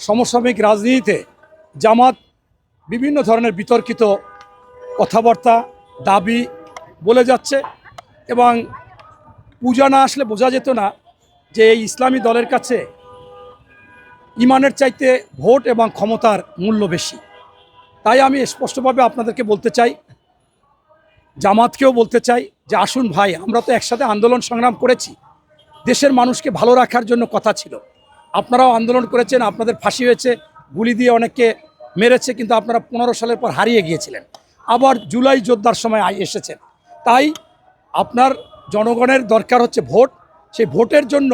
সমসাময়িক রাজনীতিতে জামাত বিভিন্ন ধরনের বিতর্কিত কথাবার্তা, দাবি বলে যাচ্ছে এবং পূজা না আসলে বোঝা যেত না যে এই ইসলামী দলের কাছে ইমানের চাইতে ভোট এবং ক্ষমতার মূল্য বেশি। তাই আমি স্পষ্টভাবে আপনাদেরকে বলতে চাই, জামাতকেও বলতে চাই যে আসুন ভাই, আমরা তো একসাথে আন্দোলন সংগ্রাম করেছি। দেশের মানুষকে ভালো রাখার জন্য কথা ছিল। আপনারাও আন্দোলন করেছেন, আপনাদের ফাঁসি হয়েছে, গুলি দিয়ে অনেককে মেরেছে, কিন্তু আপনারা পনেরো সালের পর হারিয়ে গিয়েছিলেন। আবার জুলাই যোদ্ধার সময় এসেছেন। তাই আপনার জনগণের দরকার হচ্ছে ভোট। সেই ভোটের জন্য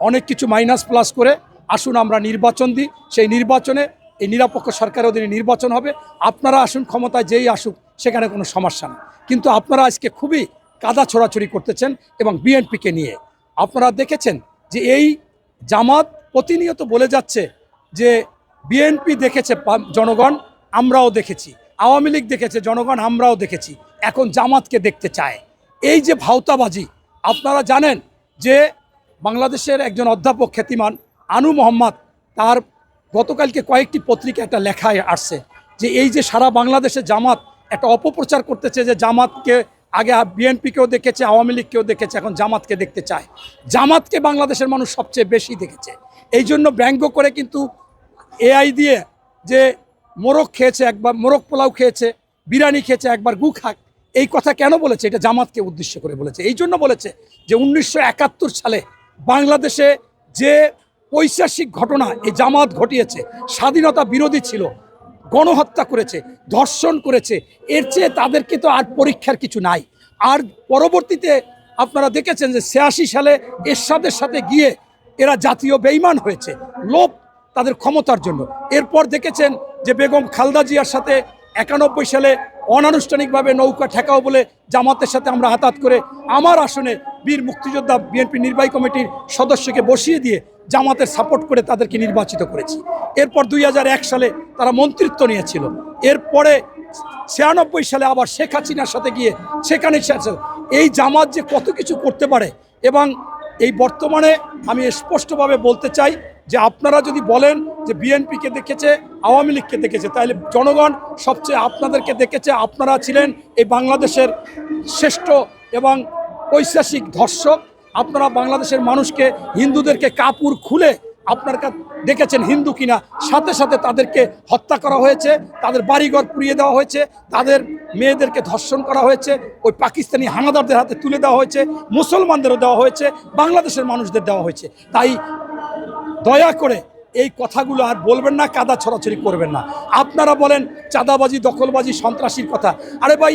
অনেক কিছু মাইনাস প্লাস করে আসুন আমরা নির্বাচন দিই। সেই নির্বাচনে এই নিরপেক্ষ সরকারের অধীনে নির্বাচন হবে। আপনারা আসুন, ক্ষমতায় যেই আসুক, সেখানে কোনো সমস্যা নেই। কিন্তু আপনারা আজকে খুবই কাদা ছোড়াছড়ি করতেছেন এবং বিএনপিকে নিয়ে। আপনারা দেখেছেন যে এই জামাত প্রতিনিয়ত বলে যাচ্ছে যে বিএনপি দেখেছে জনগণ, আমরাও দেখেছি। আওয়ামী লীগ দেখেছে, জনগণ, আমরাও দেখেছি। এখন জামাতকে দেখতে চায়। এই যে ভাওতাবাজি, আপনারা জানেন যে বাংলাদেশের একজন অধ্যাপক খ্যাতিমান আনু মোহাম্মদ, তার গতকালকে কয়েকটি পত্রিকা একটা লেখায় আসছে যে এই যে সারা বাংলাদেশে জামাত একটা অপপ্রচার করতেছে যে জামাতকে আগে বিএনপিকেও দেখেছে, আওয়ামী লীগকেও দেখেছে, এখন জামাতকে দেখতে চায়। জামাতকে বাংলাদেশের মানুষ সবচেয়ে বেশি দেখেছে। এই জন্য ব্যঙ্গ করে কিন্তু এআই দিয়ে যে মোরগ খেয়েছে একবার, মোরগ পোলাও খেয়েছে, বিরিয়ানি খেয়েছে, একবার গু খাক, এই কথা কেন বলেছে? এটা জামাতকে উদ্দেশ্য করে বলেছে। এই জন্য বলেছে যে উনিশশো একাত্তর সালে বাংলাদেশে যে ঐতিহাসিক ঘটনা, এই জামাত ঘটিয়েছে, স্বাধীনতা বিরোধী ছিল, গণহত্যা করেছে, ধর্ষণ করেছে, এর চেয়ে তাদেরকে তো আর পরীক্ষার কিছু নাই। আর পরবর্তীতে আপনারা দেখেছেন যে ছিয়াশি সালে এরশাদের সাথে গিয়ে এরা জাতীয় বেইমান হয়েছে। লোভ তাদের ক্ষমতার জন্য। এরপর দেখেছেন যে বেগম খালদা জিয়ার সাথে একানব্বই সালে অনানুষ্ঠানিকভাবে নৌকা ঠেকাও বলে জামাতের সাথে আমরা হাতাত করে আমার আসনে বীর মুক্তিযোদ্ধা বিএনপি নির্বাহী কমিটির সদস্যকে বসিয়ে দিয়ে জামাতের সাপোর্ট করে তাদেরকে নির্বাচিত করেছি। এরপর দুই হাজার এক সালে তারা মন্ত্রিত্ব নিয়েছিল। এরপরে ছিয়ানব্বই সালে আবার শেখ হাসিনার সাথে গিয়ে সেখানে এই জামাত যে কত কিছু করতে পারে এবং এই বর্তমানে আমি স্পষ্টভাবে বলতে চাই যে আপনারা যদি বলেন যে বিএনপিকে দেখেছে, আওয়ামী লীগকে দেখেছে, তাহলে জনগণ সবচেয়ে আপনাদেরকে দেখেছে, আপনারা ছিলেন এই বাংলাদেশের শ্রেষ্ঠ এবং ঐতিহাসিক ধর্ষক। আপনারা বাংলাদেশের মানুষকে, হিন্দুদেরকে কাপুর খুলে আপনার দেখেছেন হিন্দু কিনা, সাথে সাথে তাদেরকে হত্যা করা হয়েছে, তাদের বাড়িঘর পুড়িয়ে দেওয়া হয়েছে, তাদের মেয়েদেরকে ধর্ষণ করা হয়েছে, ওই পাকিস্তানি হানাদারদের হাতে তুলে দেওয়া হয়েছে, মুসলমানদেরও দেওয়া হয়েছে, বাংলাদেশের মানুষদের দেওয়া হয়েছে। তাই দয়া করে এই কথাগুলো আর বলবেন না, কাদা ছড়াছড়ি করবেন না। আপনারা বলেন চাঁদাবাজি, দখলবাজি, সন্ত্রাসীর কথা। আরে ভাই,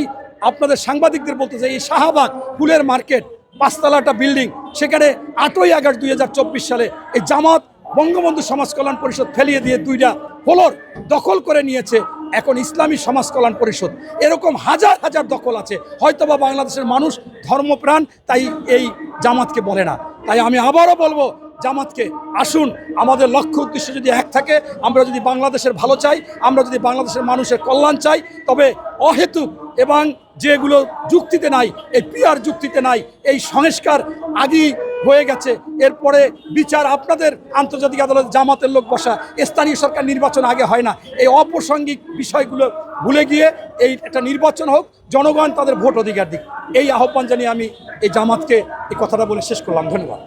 আপনাদের সাংবাদিকদের বলতে চাই, এই শাহবাগ ফুলের মার্কেট, পাঁচতলাটা বিল্ডিং, সেখানে আটই আগস্ট দুই হাজার চব্বিশ সালে এই জামাত বঙ্গবন্ধু সমাজ কল্যাণ পরিষদ ফেলিয়ে দিয়ে দুইটা ফ্লোর দখল করে নিয়েছে এখন ইসলামী সমাজ কল্যাণ পরিষদ। এরকম হাজার হাজার দখল আছে। হয়তোবা বাংলাদেশের মানুষ ধর্মপ্রাণ, তাই এই জামাতকে বলে না। তাই আমি আবারও বলব, জামাতকে আসুন। আমাদের লক্ষ্য উদ্দেশ্য যদি এক থাকে, আমরা যদি বাংলাদেশের ভালো চাই, আমরা যদি বাংলাদেশের মানুষের কল্যাণ চাই, তবে অহেতুক এবং যেগুলো যুক্তিতে নাই, এই পিয়ার যুক্তিতে নাই, এই সংস্কার আগেই হয়ে গেছে। এরপরে বিচার আপনাদের আন্তর্জাতিক আদালত জামাতের লোক বসা। স্থানীয় সরকার নির্বাচন আগে হয় না। এই অপ্রাসঙ্গিক বিষয়গুলো ভুলে গিয়ে এই একটা নির্বাচন হোক, জনগণ তাদের ভোট অধিকার দিক। এই আহ্বান জানিয়ে আমি এই জামাতকে এই কথাটা বলে শেষ করলাম। ধন্যবাদ।